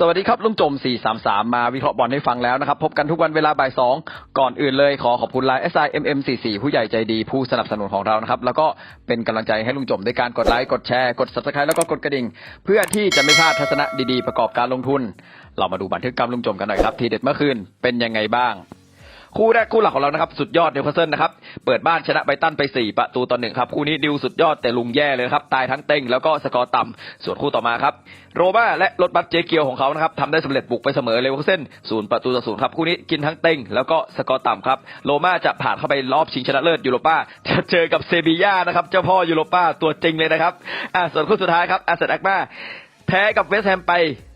สวัสดีครับลุงจม 433 มาวิเคราะห์บอลให้ฟังแล้วนะครับ พบกันทุกวันเวลาบ่ายสองก่อนอื่นเลยขอขอบคุณไลน์ SIMM44 ผู้ใหญ่ใจดีผู้สนับสนุนของเรานะครับ แล้วก็เป็นกำลังใจให้ลุงจมด้วยการกดไลค์กดแชร์กด subscribe แล้วก็กดกระดิ่ง เพื่อที่จะไม่พลาดทัศนะดีๆ ประกอบการลงทุน เรามาดูบันทึกกรรมลุงจมกันหน่อยครับ ทีเด็ดเมื่อคืนเป็นยังไงบ้าง คู่แรกคู่หลักของเรานะครับ สุดยอดนิวคาสเซิลนะครับ เปิดบ้านชนะไบตันไป 4 ประตูต่อหนึ่งครับ คู่นี้ดิวสุดยอดแต่ลุงแย่เลยนะครับ ตายทั้งเต็งแล้วก็สกอร์ต่ำส่วนคู่ต่อมาครับ โรม่าและรถบัสเจเกียวของเขานะครับทำได้สำเร็จบุกไปเสมอเลเวอร์เซ่นศูนย์ประตูต่อศูนย์ครับ คู่นี้กินทั้งเต็งแล้วก็สกอร์ต่ำครับโรม่าจะผ่านเข้าไปรอบชิงชนะเลิศยูโรป้าจะเจอกับเซบีย่านะครับเจ้าพ่อยูโรป้าตัวจริงเลยนะครับอะส่วนคู่สุดท้ายครับอาเซนอลมา แพ้กับเวสแฮมไป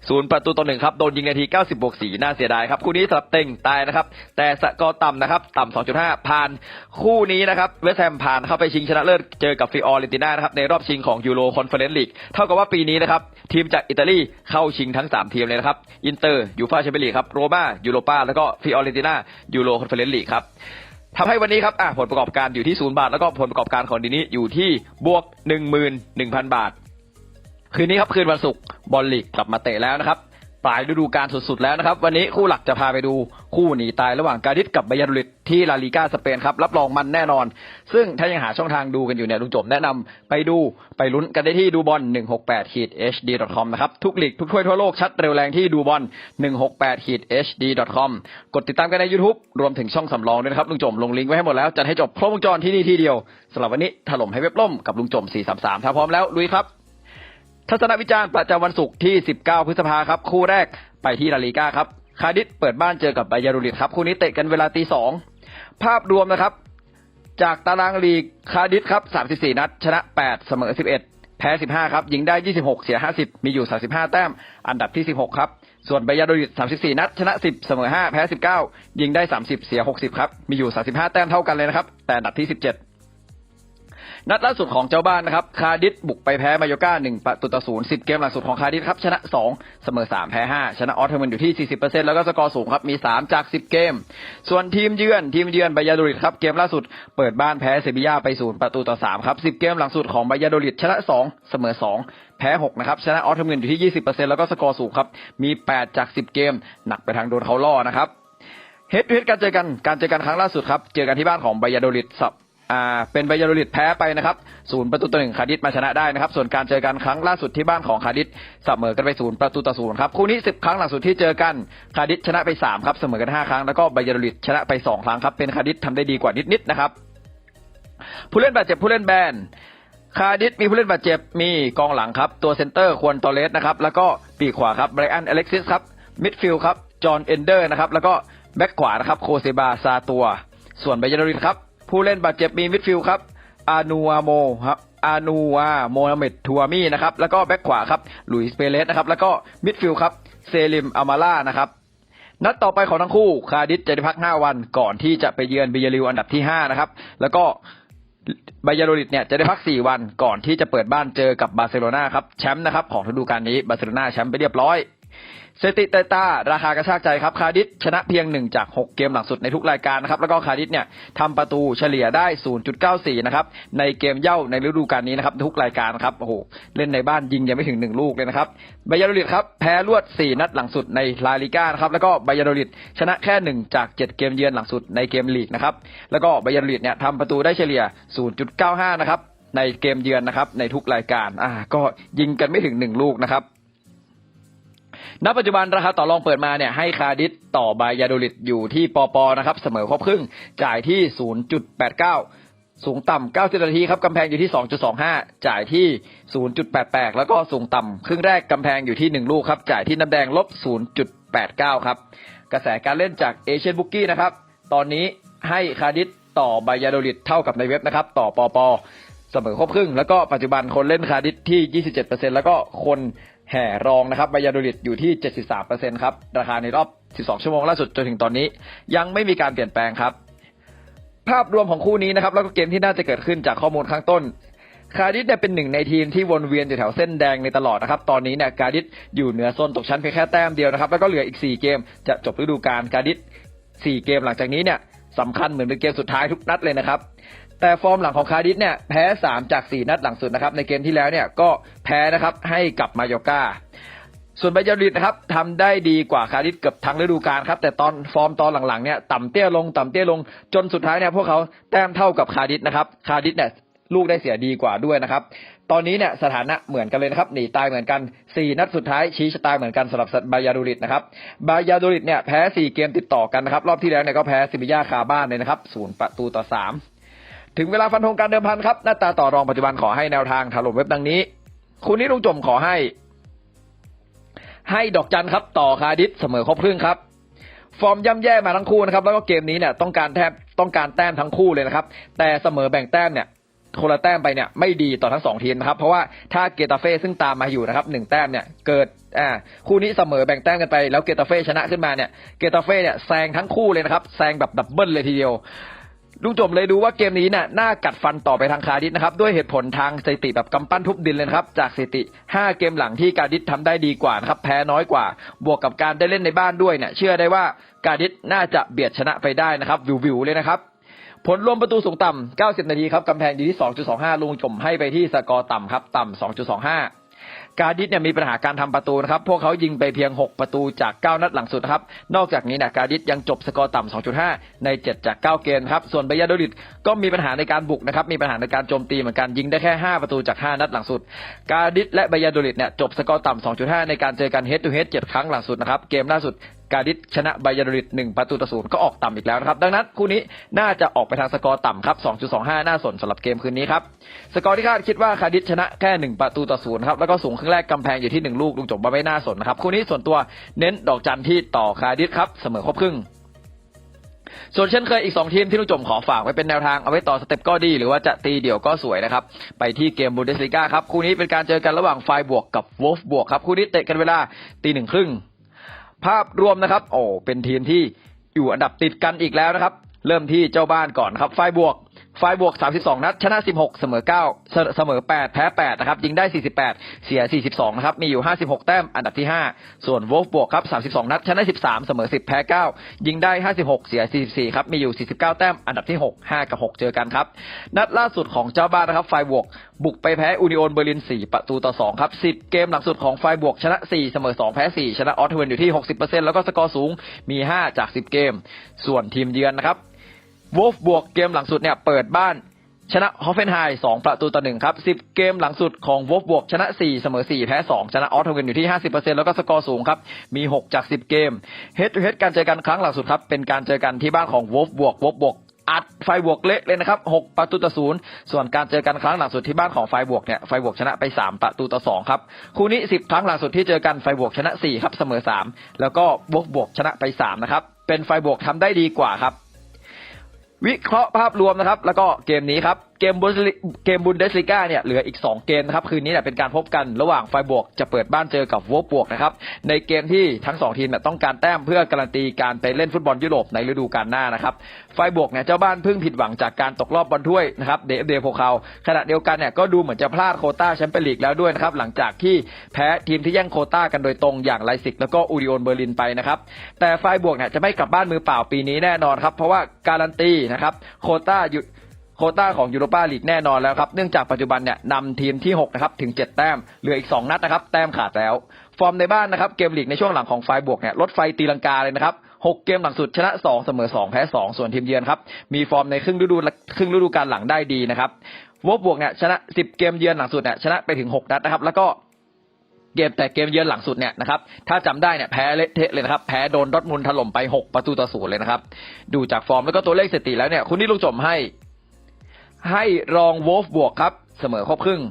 ศูนย์ประตูต่อหนึ่งครับ โดนยิงนาที 90บวก4น่าเสียดายครับ คู่นี้สลับเต็งตายนะครับ แต่สกอร์ต่ำนะครับ ต่ำ 2.5 ผ่าน คู่นี้นะครับ เวสแฮมผ่านเข้าไปชิงชนะเลิศ เจอกับฟิออเรนติน่านะครับ ในรอบชิงของยูโรคอนเฟอเรนซ์ลีก เท่ากับว่าปีนี้นะครับ ทีมจากอิตาลีเข้าชิงทั้ง 3 ทีมเลยนะครับ อินเตอร์ยูฟาแชมเปี้ยนลีกครับ โรม่ายูโรปาแล้วก็ฟิออเรนติน่ายูโรคอนเฟอเรนซ์ลีกครับทำให้วันนี้ครับอะผลประกอบการอยู่ที่ศูนย์บาท แล้วก็ผลประกอบการของดีนี้อยู่ที่บวก 11,000 บาท คืนนี้ครับคืนวันศุกร์บอลลีกกลับมาเตะแล้วนะครับ ปลายฤดูกาลสุดๆแล้วนะครับ วันนี้คู่หลักจะพาไปดูคู่หนีตายระหว่างกาดิสกับไบยารุลิตที่ลาลีกาสเปนครับ รับรองมันแน่นอน ซึ่งถ้ายังหาช่องทางดูกันอยู่เนี่ยลุงจบแนะนำไปดูไปลุ้นกันได้ที่ดูบอล168 hd com นะครับทุกลีกทุกถ้วยทั่วโลกชัดเร็วแรงที่ดูบอล168 hd com กดติดตามกันใน YouTube รวมถึงช่องสำรองด้วยนะครับลุงจมลงลิงก์ไว้ให้หมดแล้วจัดให้จบครบวงจรที่นี่ที่เดียวสำหรับวันนี้ถล่มให้เว็บล่มกับลุงจม433ถ้าพร้อมแล้วลุยครับ ทัศนวิจารณ์ประจำวันศุกร์ที่ 19 พฤษภาครับ คู่แรกไปที่ลาลีกาครับ คาดิสเปิดบ้านเจอกับไบยารูริตครับ คู่นี้เตะกันเวลาตีสองภาพรวมนะครับ จากตารางลีกคาดิสครับ 34 นัด ชนะ 8 เสมอ 11 แพ้ 15 ครับยิงได้ 26 เสีย 50 มีอยู่ 35 แต้ม อันดับที่ 16 ครับ ส่วนไบยาโดริต34 นัด ชนะ 10 เสมอ 5 แพ้ 19 ยิงได้ 30 เสีย 60 ครับ มีอยู่ 35 แต้มเท่ากันเลยนะครับ แต่อันดับที่ 17 นัดล่าสุดของเจ้าบ้านนะครับ คาดิสบุกไปแพ้มาโยก้าหนึ่งประตูต่อศูนย์สิบเกมหลังสุดของคาดิสครับ ชนะสองเสมอสามแพ้ห้าชนะออสเทอร์มันอยู่ที่สี่สิบเปอร์เซ็นต์แล้วก็สกอร์สูงครับ มีสามจากสิบเกม ส่วนทีมเยือนทีมเยือนไบยาโดริดครับ เกมล่าสุดเปิดบ้านแพ้เซบียาไปศูนย์ประตูต่อสามครับสิบเกมหลังสุดของไบยาโดริดชนะสองเสมอสองแพ้หกนะครับชนะออสเทอร์มันอยู่ที่ยี่สิบเปอร์เซ็นแล้วก็สกอร์สูงครับ มีแปดจากสิบเกม หนักไปทางโดนเขาล่อนะครับเฮดเฮดการเจอกันการเจอกันครั้งล่าสุดครับ เจอกันที่บ้านของไบยาโดริดสับ อ่าเป็นไบยาโดริดแพ้ไปนะครับศูนย์ประตูต่อหนึ่งคาดิสมาชนะได้นะครับ ส่วนการเจอกันครั้งล่าสุดที่บ้านของคาดิสเสมอกันไปศูนย์ประตูต่อศูนย์ครับคู่นี้สิบครั้งหลังสุดที่เจอกันคาดิสชนะไปสามครับเสมอกันห้าครั้งแล้วก็ไบยาโดริดชนะไปสองครั้งครับเป็นคาดิสทำได้ดีกว่านิดๆนะครับผู้เล่นบาดเจ็บผู้เล่นแบนคาดิสมีผู้เล่นบาดเจ็บมีกองหลังครับ ตัวเซนเตอร์ควรตอเลสนะครับแล้วก็ปีกขวาครับไบรอันอเล็กซิสครับมิดฟิลด์ครับจอห์นเอนเดอร์นะครับแล้วก็แบ็กขวานะครับโคเซบาซาตัว ส่วนไบยาโดริดครับ ผู้เล่นบาดเจ็บมีมิดฟิลด์ครับอานูอาโมครับอานูอาโมฮัมเหม็ดทัวมี่นะครับแล้วก็แบ็กขวาครับลุยส์เปเรสนะครับแล้วก็มิดฟิลด์ครับเซลิมอามาล่านะครับนัดต่อไปของทั้งคู่คาดิสจะได้พัก 5 วันก่อนที่จะไปเยือนบิยาริวอันดับที่ 5 นะครับ แล้วก็บายาโดริดเนี่ยจะได้พัก 4 วันก่อนที่จะเปิดบ้านเจอกับบาร์เซโลนาครับแชมป์นะครับของฤดูกาลนี้บาร์เซโลนาแชมป์ไปเรียบร้อย สถิติเตต้าราคากระชากใจครับคาดิสชนะเพียง 1 จาก 6 เกมหลังสุดในทุกรายการนะครับ แล้วก็คาดิสเนี่ยทำประตูเฉลี่ยได้ 0.94 นะครับ ในเกมเย่าในฤดูกาลนี้นะครับ ทุกรายการครับโอ้โหเล่นในบ้านยิงยังไม่ถึง 1 ลูกเลยนะครับบายาโดริดครับแพ้รวด 4 นัดหลังสุดในลาลิก้านะครับแล้วก็บายาโดริดชนะแค่ 1 จาก 7 เกมเยือนหลังสุดในเกมลีกนะครับแล้วก็บายาโดริดเนี่ยทำประตูได้เฉลี่ย 0.95 นะครับในเกมเยือนนะครับในทุกรายการอ่าก็ยิงกันไม่ถึง 1 ลูกนะครับ ณปัจจุบันราคาต่อรองเปิดมาเนี่ยให้คาดิสต่อบายาโดริดอยู่ที่ปอปอนะครับเสมอครบครึ่งจ่ายที่ 0.89 สูงต่ำ 90 นาทีครับกำแพงอยู่ที่ 2.25 จ่ายที่ 0.88 แล้วก็สูงต่ำครึ่งแรกกำแพงอยู่ที่ 1 ลูกครับจ่ายที่น้ำแดงลบ 0.89 ครับกระแสการเล่นจากเอเชียนบุกกี้นะครับตอนนี้ให้คาดิสต่อบายาโดริดเท่ากับในเว็บนะครับต่อปอปอเสมอครบครึ่ง แล้วก็ปัจจุบันคนเล่นคาร์ดิสที่ 27%แล้วก็คน แห่รองนะครับบายาโดริดอยู่ที่ 73%ครับ ราคาในรอบ 12 ชั่วโมงล่าสุดจนถึงตอนนี้ ยังไม่มีการเปลี่ยนแปลงครับ ภาพรวมของคู่นี้นะครับ แล้วก็เกมที่น่าจะเกิดขึ้นจากข้อมูลข้างต้นคาดิสเนี่ยเป็นหนึ่งในทีมที่วนเวียนอยู่แถวเส้นแดงในตลอดนะครับ ตอนนี้เนี่ยคาดิสอยู่เหนือโซนตกชั้นเพียงแค่แต้มเดียวนะครับ แล้วก็เหลืออีก 4 เกมจะจบฤดูกาลคาดิส4เกมหลังจากนี้เนี่ย สำคัญเหมือนเป็นเกมสุดท้ายทุกนัดเลยนะครับ แต่ฟอร์มหลังของคาร์ดิสเนี่ยแพ้ 3 จาก 4 นัดหลังสุดนะครับ ในเกมที่แล้วเนี่ยก็แพ้นะครับให้กับมาโยกาส่วนไบยาริดนะครับทำได้ดีกว่าคาร์ดิสเกือบทั้งฤดูกาลครับ แต่ตอนฟอร์มตอนหลังๆเนี่ยต่ำเตี้ยลงต่ำเตี้ยลงจนสุดท้ายเนี่ยพวกเขาแต้มเท่ากับคาร์ดิสนะครับคาร์ดิสเนี่ยลูกได้เสียดีกว่าด้วยนะครับ ตอนนี้เนี่ยสถานะเหมือนกันเลยนะครับหนีตายเหมือนกัน 4 นัดสุดท้ายชี้ชะตาเหมือนกันสำหรับบายาดูริดนะครับบายาดูริดเนี่ยแพ้ 4 เกมติดต่อกันนะครับรอบที่แล้วเนี่ยก็แพ้ซิบิยาคาบ้านเลยนะครับศูนย์ประตูต่อ 3 ถึงเวลาฟันธงการเดิมพันครับหน้าตาต่อรองปัจจุบันขอให้แนวทางถล่มเว็บดังนี้ คุณนิรุงจมขอให้ ให้ดอกจันครับต่อคาร์ดิสเสมอครบครึ่งครับฟอร์มย่ำแย่มาทั้งคู่นะครับแล้วก็เกมนี้เนี่ยต้องการแทบต้องการแต้มทั้งคู่เลยนะครับแต่เสมอแบ่งแต้มเนี่ย คนละแต้มไปเนี่ยไม่ดีต่อทั้งสองทีมนะครับ เพราะว่าถ้าเกตาเฟ่ซึ่งตามมาอยู่นะครับหนึ่งแต้มเนี่ยเกิดอ่าคู่นี้เสมอแบ่งแต้มกันไปแล้วเกตาเฟ่ชนะขึ้นมาเนี่ยเกตาเฟ่เนี่ยแซงทั้งคู่เลยนะครับแซงแบบดับเบิลเลยทีเดียวลุงจมเลยดูว่าเกมนี้เนี่ยน่ากัดฟันต่อไปทางคาร์ดิสนะครับ ด้วยเหตุผลทางสถิติแบบกำปั้นทุบดินเลยครับ จากสถิติ 5 เกมหลังที่การดิสทำได้ดีกว่านะครับ แพ้น้อยกว่า บวกกับการได้เล่นในบ้านด้วยเนี่ยเชื่อได้ว่าการดิสน่าจะเบียดชนะไปได้นะครับวิวๆเลยนะครับ ผลรวมประตูสูงต่ำ 90 นาทีครับกำแพงอยู่ที่ 2.25 ลุงจมให้ไปที่สกอร์ต่ำครับ ต่ำ 2.25การดิสเนี่ยมีปัญหาการทำประตูนะครับ พวกเขายิงไปเพียง 6 ประตูจาก 9 นัดหลังสุดนะครับ นอกจากนี้นี่ยการดิสยังจบสกอร์ต่ำ2.5 ใน 7 จาก 9 เกมครับ ส่วนบยาโดริดก็มีปัญหาในการบุกนะครับ มีปัญหาในการโจมตีเหมือนกัน ยิงได้แค่ 5 ประตูจาก 5 นัดหลังสุด การดิสและบยาโดริดเนี่ยจบสกอร์ต่ำ2.5 ในการเจอกัน head to head 7ครั้งหลังสุดนะครับ เกมล่าสุด การดิสชนะไบยาโดริด1ประตูต่อศูนย์ก็ออกต่ำอีกแล้วนะครับ ดังนั้นคู่นี้น่าจะออกไปทางสกอร์ต่ำครับ 2.25 น่าสนสำหรับเกมคืนนี้ครับ สกอร์ที่คาดคิดว่าคาดิสชนะแค่ 1 ประตูต่อศูนย์ครับ แล้วก็สูงครึ่งแรกกำแพงอยู่ที่ 1 ลูกลุงจบมาไม่น่าสนนะครับ คู่นี้ส่วนตัวเน้นดอกจันที่ต่อคาดิสครับเสมอครบครึ่งส่วนเช่นเคยอีก 2 ทีมที่ลุงจมขอฝากไว้เป็นแนวทางเอาไว้ต่อสเต็ปก็ดี หรือว่าจะตีเดี่ยวก็สวยนะครับ ไปที่เกมบูเดสลิก้าครับ คู่นี้เป็นการเจอกันระหว่างไฟบวกกับวอฟบวกครับ คู่นี้เตะกันเวลาตีหนึ่งครึ่ง ภาพรวมนะครับ โอ้เป็นทีมที่อยู่อันดับติดกันอีกแล้วนะครับ เริ่มที่เจ้าบ้านก่อนครับ ไฟบวก ไฟบวก 32 นัด ชนะ 16 เสมอ9เสเสมอ 8 แพ้ 8 นะครับ ยิงได้ 48 เสีย 42 นะครับ มีอยู่ 56 แต้ม อันดับที่ 5 ส่วนวอลฟบวกครับ 32 นัด ชนะ 13 เสมอ 10 แพ้ 9 ยิงได้ 56 เสีย 44 ครับ มีอยู่ 49 แต้ม อันดับที่ 6 5 กับ 6 เจอกันครับ นัดล่าสุดของเจ้าบ้านนะครับ ไฟบวก บุกไปแพ้อูนิโอนเบอร์ลิน 4 ประตูต่อ 2 ครับ 10 เกมหลังสุดของไฟบวก ชนะ 4 เสมอ 2 แพ้ 4 ชนะออสเทเวนอยู่ที่ 60%แล้วก็สกอร์สูง มี 5 จาก 10 เกม ส่วนทีมเยือนนะครับ วอฟบวกเกมหลังสุดเนี่ยเปิดบ้านชนะฮอฟเฟนไฮ2ประตูต่อหนึ่งครับ10เกมหลังสุดของวอฟบวก ชนะ4เสมอ4แพ้2ชนะออสเทเวนอยู่ที่50%แล้วก็สกอร์สูงครับ มี6จาก10เกมเฮดทูเฮดการเจอกันครั้งหลังสุดครับ เป็นการเจอกันที่บ้านของวอฟบวกวอฟบวกอัดไฟบวกเละเลยนะครับ 6 ประตูต่อศูนย์ส่วนการเจอกันครั้งหลังสุดที่บ้านของไฟบวกเนี่ยไฟบวกชนะไป 3 ประตูต่อ 2 ครับ คู่นี้ 10 ครั้งหลังสุดที่เจอกันไฟบวกชนะ 4 ครับเสมอ 3 แล้วก็วอฟบวกชนะไป 3 นะครับ เป็นไฟบวกทำได้ดีกว่าครับ วิเคราะห์ภาพรวมนะครับ แล้วก็เกมนี้ครับ เกมบุนเกมบุนเดสลิก้าเนี่ยเหลืออีก 2 เกมนะครับ คืนนี้เนี่ยเป็นการพบกันระหว่างไฟบวกจะเปิดบ้านเจอกับวอบวกนะครับ ในเกมที่ทั้ง 2 ทีมเนี่ยต้องการแต้มเพื่อการันตีการไปเล่นฟุตบอลยุโรปในฤดูกาลหน้านะครับ ไฟบวกเนี่ยเจ้าบ้านเพิ่งผิดหวังจากการตกรอบบอลถ้วยนะครับเดฟเดโพคาขณะเดียวกันเนี่ยก็ดูเหมือนจะพลาดโคต้าแชมเปี้ยนลีกแล้วด้วยนะครับหลังจากที่แพ้ทีมที่แย่งโคต้ากันโดยตรงอย่างไลซิกแล้วก็อูริโอนเบอร์ลินไปนะครับแต่ไฟบวกเนี่ยจะไม่กลับบ้านมือเปล่าปีนี้แน่นอนครับเพราะว่าการันตีนะครับโคต้าอยู่ โควต้าของยูโรปาลีกแน่นอนแล้วครับเนื่องจากปัจจุบันเนี่ยนำทีมที่6นะครับถึง 7 แต้มเหลืออีก 2 นัดนะครับแต้มขาดแล้ว ฟอร์มในบ้านนะครับเกมลีกในช่วงหลังของไฟบวกเนี่ยลดไฟตีลังกาเลยนะครับ6เกมหลังสุดชนะ2เสมอ2แพ้2ส่วนทีมเยือนครับมีฟอร์มในครึ่งฤดูครึ่งฤดูกาลหลังได้ดีนะครับวอบวกเนี่ยชนะ10เกมเยือนหลังสุดเนี่ยชนะไปถึง6นัดนะครับ แล้วก็เกมแต่เกมเยือนหลังสุดเนี่ยนะครับถ้าจำได้เนี่ยแพ้เละเทะเลยนะครับแพ้โดนดอร์ทมุนถล่มไป 6 ประตูต่อศูนย์เลยนะครับ ดูจากฟอร์มแล้วก็ตัวเลขสถิติแล้วเนี่ยคุณนี่ลูกจมให้ ให้รองวอลฟบวกครับ เสมอครบครึ่ง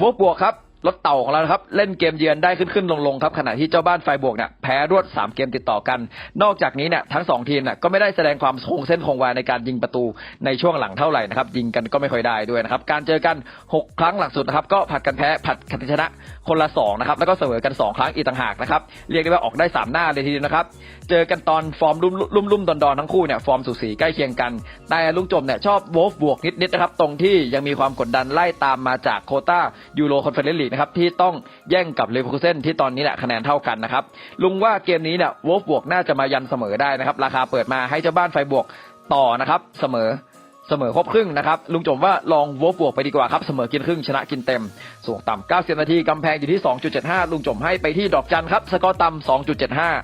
วอลฟบวกครับรถเต่าของเรานะครับ เล่นเกมเยือนได้ขึ้นขึ้นลงลงครับขณะที่เจ้าบ้านไฟบวกเนี่ย แพ้รวด 3 เกมติดต่อกัน นอกจากนี้เนี่ยทั้งสองทีมเนี่ยก็ไม่ได้แสดงความคงเส้นคงวาในการยิงประตูในช่วงหลังเท่าไหร่นะครับยิงกันก็ไม่ค่อยได้ด้วยนะครับการเจอกัน 6 ครั้งหลังสุดนะครับก็ผัดกันแพ้ผัดกันชนะคนละ2นะครับแล้วก็เสมอกัน 2 ครั้งอีกต่างหากนะครับเรียกได้ว่าออกได้ 3 หน้าเลยทีเดียวนะครับเจอกันตอนฟอร์มลุ่มลุ่มลุ่มดอนดอนทั้งคู่เนี่ยฟอร์มสูสีใกล้เคียงกัน แต่ลุงจมเนี่ยชอบโวฟบวกนิดๆนะครับตรงที่ยังมีความกดดันไล่ตามมาจากโคต้ายูโรคอนเฟอเรนซ์ลีกนะครับที่ต้องแย่งกับเลเวอร์คูเซนที่ตอนนี้แหละคะแนนเท่ากันนะครับลุงว่าเกมนี้เนี่ยโวฟบวกน่าจะมายันเสมอได้นะครับ ราคาเปิดมาให้เจ้าบ้านไฟบวกต่อนะครับ เสมอเสมอครบครึ่งนะครับลุงจมว่าลองโวฟบวกไปดีกว่าครับเสมอกินครึ่งชนะกินเต็ม สูงต่ำ90นาทีกำแพงอยู่ที่ 2.75 ลุงจมให้ไปที่ดอกจันครับ สกอร์ต่ำ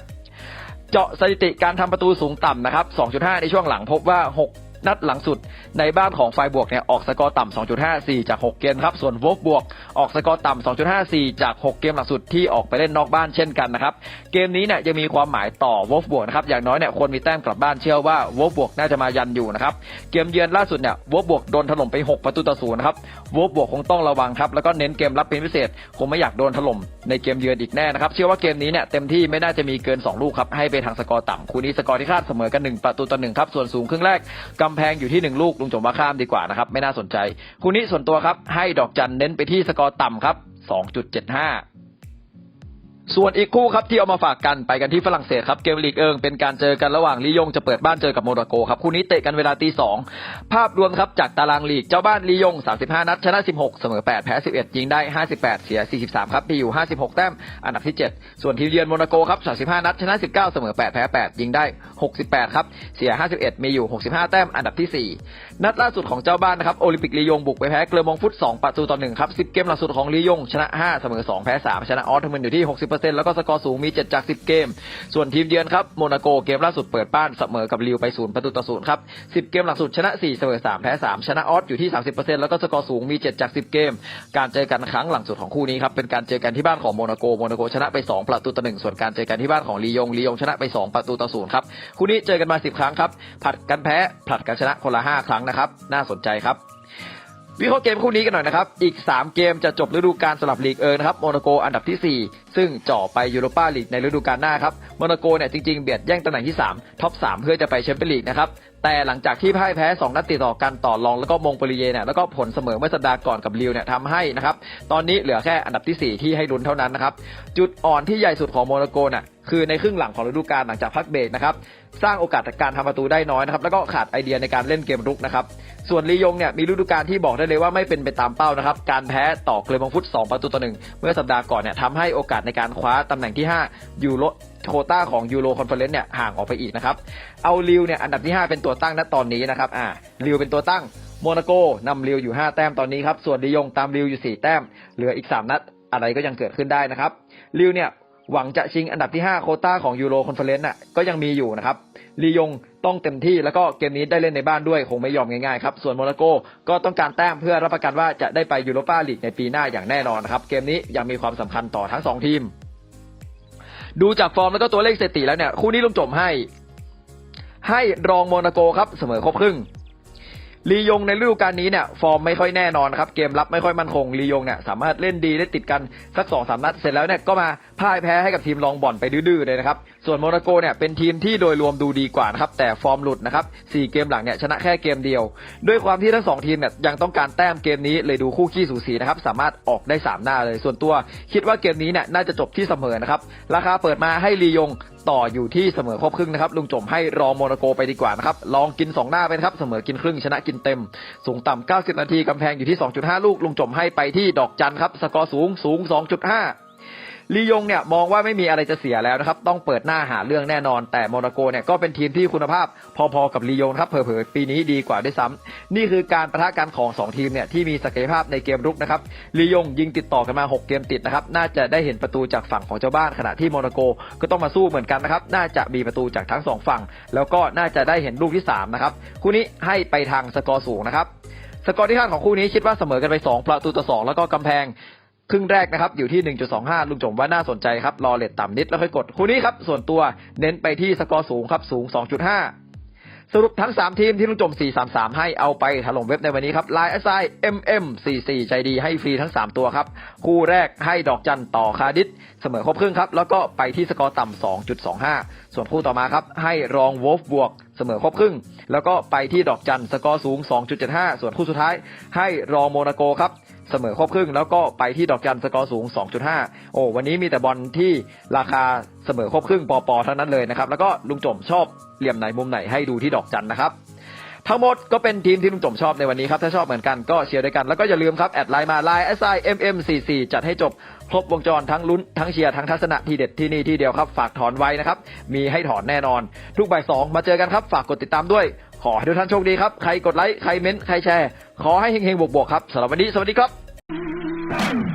2.75 เจาะสถิติการทำประตูสูงต่ำนะครับ 2.5 ในช่วงหลังพบว่า 6 นัดหลังสุดในบ้านของไฟบวกเนี่ยออกสกอร์ต่ำ 2.54 จาก 6 เกมครับ ส่วนโวฟบวกออกสกอร์ต่ำ 2.54 จาก 6 เกมหลังสุดที่ออกไปเล่นนอกบ้านเช่นกันนะครับ เกมนี้เนี่ยยังมีความหมายต่อโวฟบวกนะครับ อย่างน้อยเนี่ยควรมีแต้มกลับบ้านเชื่อว่าโวฟบวกน่าจะมายันอยู่นะครับ เกมเยือนล่าสุดเนี่ยโวฟบวกโดนถล่มไป 6 ประตูต่อศูนย์นะครับโวฟบวกคงต้องระวังครับ แล้วก็เน้นเกมรับเป็นพิเศษ คงไม่อยากโดนถล่มในเกมเยือนอีกแน่นะครับ เชื่อว่าเกมนี้เนี่ยเต็มที่ไม่น่าจะมีเกิน 2 ลูกครับ ให้ไปทางสกอร์ต่ำคู่นี้สกอร์ที่คาดเสมอกัน 1 ประตูต่อหนึ่งครับ ส่วนสูงครึ่งแรกกำแพงอยู่ที่1ลูกลุงจงว่าข้ามดีกว่านะครับ ไม่น่าสนใจ คู่นี้ส่วนตัวครับ ให้ดอกจันเน้นไปที่สกอร์ต่ำครับ 2.75 ส่วนอีกคู่ครับที่เอามาฝากกันไปกันที่ฝรั่งเศสครับเกมลีกเอิงเป็นการเจอกันระหว่างลียงจะเปิดบ้านเจอกับโมร็อกโกครับคู่นี้เตะกันเวลาตีสองภาพรวมครับจากตารางลีกเจ้าบ้านลียง 35 นัดชนะ 16 เสมอ 8 แพ้ 11 ยิงได้ 58 เสีย 43 ครับมีอยู่ 56 แต้มอันดับที่ 7 ส่วนทีมเยือนโมร็อกโกครับ 35 นัดชนะ 19 เสมอ 8 แพ้ 8 ยิงได้ 68 ครับเสีย 51 มีอยู่ 65 แต้มอันดับที่ 4นัดล่าสุดของเจ้าบ้านนะครับโอลิมปิกลียงบุกไปแพ้เกลือมงฟุต 2 ประตูต่อ1ครับ 10 เกมล่าสุดของลียง ชนะ 5 เสมอ 2 แพ้ 3 ชนะออสเทอร์มันอยู่ที่ 60%แล้วก็สกอร์สูงมี 7 จาก 10 เกม ส่วนทีมเยือนครับโมนาโกเกมล่าสุดเปิดบ้านเสมอกับลิวไป 0 ประตูต่อ 0 ครับ 10 เกมหลังสุดชนะ 4 เสมอ 3 แพ้ 3 ชนะออสอยู่ที่ 30%แล้วก็สกอร์สูงมี 7 จาก 10 เกม การเจอกันครั้งหลังสุดของคู่นี้ครับเป็นการเจอกันที่บ้านของโมนาโกโมนาโกชนะไป 2 ประตูต่อ1ส่วนการเจอกันที่บ้านของลียงลียงชนะไป 2 ประตูต่อ0ครับคู่นี้เจอกันมา 10 ครั้งครับผลัดกันแพ้ผลัดกันชนะคนละ 5 ครั้งนะครับ น่าสนใจครับ วิเคราะห์เกมคู่นี้กันหน่อยนะครับ อีก 3 เกมจะจบฤดูกาลสำหรับลีกเอิงนะครับโมนาโกอันดับที่ 4 ซึ่งเจ่อไปยูโรปาลีกในฤดูกาลหน้าครับโมนาโกเนี่ยจริงๆเบียดแย่งตำแหน่งที่ 3 ท็อป 3 เพื่อจะไปแชมเปี้ยนลีกนะครับแต่หลังจากที่พ่ายแพ้ 2 นัดติดต่อกันต่อรองแล้วก็มงโปลีเยเนี่ยแล้วก็ผลเสมอเมื่อสัปดาห์ก่อนกับลิวเนี่ยทำให้นะครับตอนนี้เหลือแค่อันดับทีสี่4 ที่ให้ลุ้นเท่านั้นนะครับจุดอ่อนที่ใหญ่สุดของโมนาโกเนี่ย คือในครึ่งหลังของฤดูกาลหลังจากพักเบรกนะครับสร้างโอกาสการทำประตูได้น้อยนะครับแล้วก็ขาดไอเดียในการเล่นเกมรุกนะครับส่วนลียงเนี่ยมีฤดูกาลที่บอกได้เลยว่าไม่เป็นไปตามเป้านะครับการแพ้ต่อเกรมงฟุต 2 ประตูต่อหนึ่งเมื่อสัปดาห์ก่อนเนี่ยทำให้โอกาสในการคว้าตำแหน่งที่ 5 ยูโรโควต้าของยูโรคอนเฟอเรนซ์เนี่ยห่างออกไปอีกนะครับเอาลิวเนี่ยอันดับที่ 5 เป็นตัวตั้งณตอนนี้นะครับอ่าลิวเป็นตัวตั้งโมนาโกนำลิวอยู่ 5 แต้มตอนนี้ครับส่วนลียงตามลิวอยู่ 4 แต้มเหลืออีก 3 นัดอะไรก็ยังเกิดขึ้นได้นะครับลิวเนี่ย หวังจะชิงอันดับที่ 5 โคต้าของยูโรคอนเฟอเรนซ์น่ะก็ยังมีอยู่นะครับลียงต้องเต็มที่แล้วก็เกมนี้ได้เล่นในบ้านด้วยคงไม่ยอมง่ายๆครับ ส่วนโมนาโกก็ต้องการแต้มเพื่อรับประกันว่าจะได้ไปยูโรปาลีกในปีหน้าอย่างแน่นอนนะครับ เกมนี้ยังมีความสำคัญต่อทั้ง 2 ทีม ดูจากฟอร์มแล้วก็ตัวเลขสถิติแล้วเนี่ยคู่นี้ลงจมให้ ให้รองโมนาโกครับเสมอครบครึ่ง ลียงในฤดูกาลนี้เนี่ยฟอร์มไม่ค่อยแน่นอนครับเกมรับไม่ค่อยมั่นคงลียงเนี่ยสามารถเล่นดีได้ติดกันสักสองสามนัดเสร็จแล้วเนี่ยก็มาพ่ายแพ้ให้กับทีมรองบ่อนไปดื้อๆเลยนะครับ ส่วนโมนาโกเนี่ยเป็นทีมที่โดยรวมดูดีกว่านะครับแต่ฟอร์มหลุดนะครับสี่เกมหลังเนี่ยชนะแค่เกมเดียว ด้วยความที่ทั้งสองทีมเนี่ยยังต้องการแต้มเกมนี้เลยดูคู่ขี้สูสีนะครับสามารถออกได้สามหน้าเลย ส่วนตัวคิดว่าเกมนี้เนี่ยน่าจะจบที่เสมอนะครับราคาเปิดมาให้ลียงต่ออยู่ที่เสมอครบครึ่งนะครับลุงจมให้รอโมนาโกไปดีกว่านะครับลองกิน 2 หน้าไปนะครับเสมอกินครึ่งชนะกินเต็ม สูงต่ำ90 นาทีกำแพงอยู่ที่ 2.5 ลูกลุงจมให้ไปที่ดอกจันครับสกอร์สูงสูง 2.5 ลียงเนี่ยมองว่าไม่มีอะไรจะเสียแล้วนะครับ ต้องเปิดหน้าหาเรื่องแน่นอน แต่โมนาโกเนี่ยก็เป็นทีมที่คุณภาพพอๆกับลียงครับเผลอๆปีนี้ดีกว่าด้วยซ้ำนี่คือการประทะกันของ 2 ทีมเนี่ยที่มีศักยภาพในเกมรุกนะครับลียงยิงติดต่อกันมา 6 เกมติดนะครับ น่าจะได้เห็นประตูจากฝั่งของเจ้าบ้านขณะที่โมนาโกก็ต้องมาสู้เหมือนกันนะครับ น่าจะมีประตูจากทั้งสองฝั่ง แล้วก็น่าจะได้เห็นลูกที่สามนะครับคู่นี้ให้ไปทางสกอร์สูงนะครับสกอร์ที่ห้าของคู่นี้คิดว่าเสมอกันไป 2 ประตูต่อ 2 แล้วก็กำแพง ครึ่งแรกนะครับอยู่ที่ 1.25 ลุงจมว่าน่าสนใจครับ รอเลทต่ำนิดแล้วค่อยกด คู่นี้ครับ ส่วนตัวเน้นไปที่สกอร์สูงครับ สูง 2.5 สรุปทั้ง 3 ทีมที่ลุงจม 433 ให้เอาไปถล่มเว็บในวันนี้ครับ Line s i MM44 ใจดีให้ฟรีทั้ง 3 ตัวครับ คู่แรกให้ดอกจันต่อคาดิสเสมอครบครึ่งครับ แล้วก็ไปที่สกอร์ต่ำ 2.25 ส่วนคู่ต่อมาครับ ให้รองวอลฟบวกเสมอครบครึ่ง แล้วก็ไปที่ดอกจันสกอร์สูง 2.75 ส่วนคู่สุดท้าย ให้รองโมนาโกครับ เสมอครบครึ่ง แล้วก็ไปที่ดอกจันสกอร์สูง 2.5 โอ้วันนี้มีแต่บอลที่ราคาเสมอครบครึ่งปอปอเท่านั้นเลยนะครับ แล้วก็ลุงจมชอบเหลี่ยมไหนมุมไหนให้ดูที่ดอกจันนะครับทั้งหมดก็เป็นทีมที่ลุงจมชอบในวันนี้ครับ ถ้าชอบเหมือนกันก็เชียร์ด้วยกันแล้วก็อย่าลืมครับ แอดไลน์มาไลน์ s i m m 4 4จัดให้จบ ครบวงจรทั้งลุ้น ทั้งเชียร์ทั้งทัศนะทีเด็ดที่นี่ที่เดียวครับ ฝากถอนไว้นะครับ มีให้ถอนแน่นอน ทุกบ่ายสองมาเจอกันครับ ฝากกดติดตามด้วย ขอให้ทุกท่านโชคดีครับ ใครกดไลค์ใครเม้นใครแชร์ ขอให้เฮงๆบวกๆครับสำหรับวันนี้สวัสดีครับ Bang!